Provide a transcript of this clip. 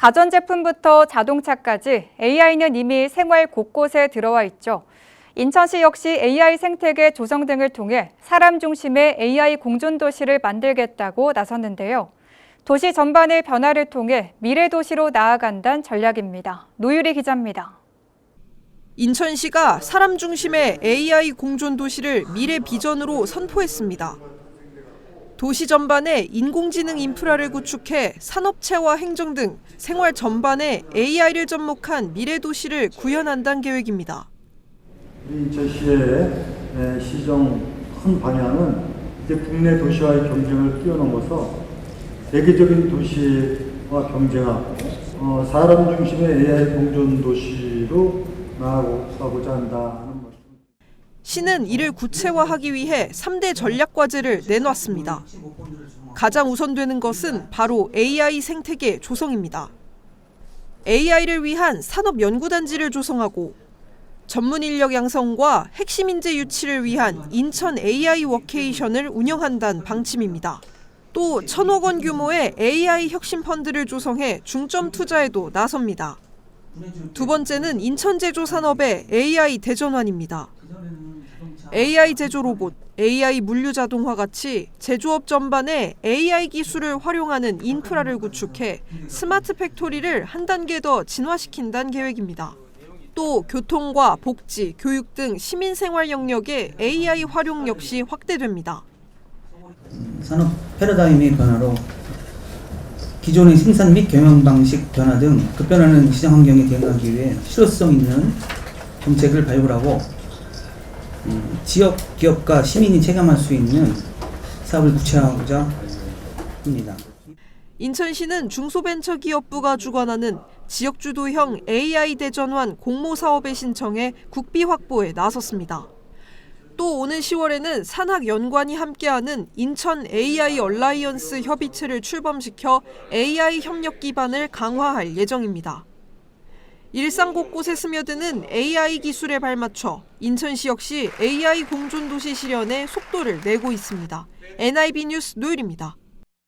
가전제품부터 자동차까지 AI는 이미 생활 곳곳에 들어와 있죠. 인천시 역시 AI 생태계 조성 등을 통해 사람 중심의 AI 공존 도시를 만들겠다고 나섰는데요. 도시 전반의 변화를 통해 미래 도시로 나아간다는 전략입니다. 노유리 기자입니다. 인천시가 사람 중심의 AI 공존 도시를 미래 비전으로 선포했습니다. 도시 전반에 인공지능 인프라를 구축해 산업체와 행정 등 생활 전반에 AI를 접목한 미래 도시를 구현한다는 계획입니다. 우리 에, 시정 큰 방향은 이제 국내 도시와의 경쟁을 뛰어넘어서 세계적인 도시와 경쟁하고 어, 사람 중심의 AI 공존 도시로 나아가고자 한다는 말씀. 시는 이를 구체화하기 위해 3대 전략 과제를 내놨습니다. 가장 우선되는 것은 바로 AI 생태계 조성입니다. AI를 위한 산업 연구단지를 조성하고 전문 인력 양성과 핵심 인재 유치를 위한 인천 AI 워케이션을 운영한다는 방침입니다. 또 천억 원 규모의 AI 혁신 펀드를 조성해 중점 투자에도 나섭니다. 두 번째는 인천 제조 산업의 AI 대전환입니다. AI 제조 로봇, AI 물류 자동화 같이 제조업 전반에 AI 기술을 활용하는 인프라를 구축해 스마트 팩토리를 한 단계 더 진화시킨다는 계획입니다. 또 교통과 복지, 교육 등 시민 생활 영역의 AI 활용 역시 확대됩니다. 산업 패러다임의 변화로 기존의 생산 및 경영 방식 변화 등 급변하는 시장 환경에 대응하기 위해 실효성 있는 정책을 발굴하고 음, 지역 기업과 시민이 체감할 수 있는 사업을 구체화하고자 합니다. 인천시는 중소벤처기업부가 주관하는 지역주도형 AI 대전환 공모 사업에 신청해 국비 확보에 나섰습니다. 또 오는 10월에는 산학연관이 함께하는 인천 AI 얼라이언스 협의체를 출범시켜 AI 협력 기반을 강화할 예정입니다. 일상 곳곳에 스며드는 AI 기술에 발맞춰 인천시 역시 AI 공존 도시 실현에 속도를 내고 있습니다. NIB 뉴스 노율입니다.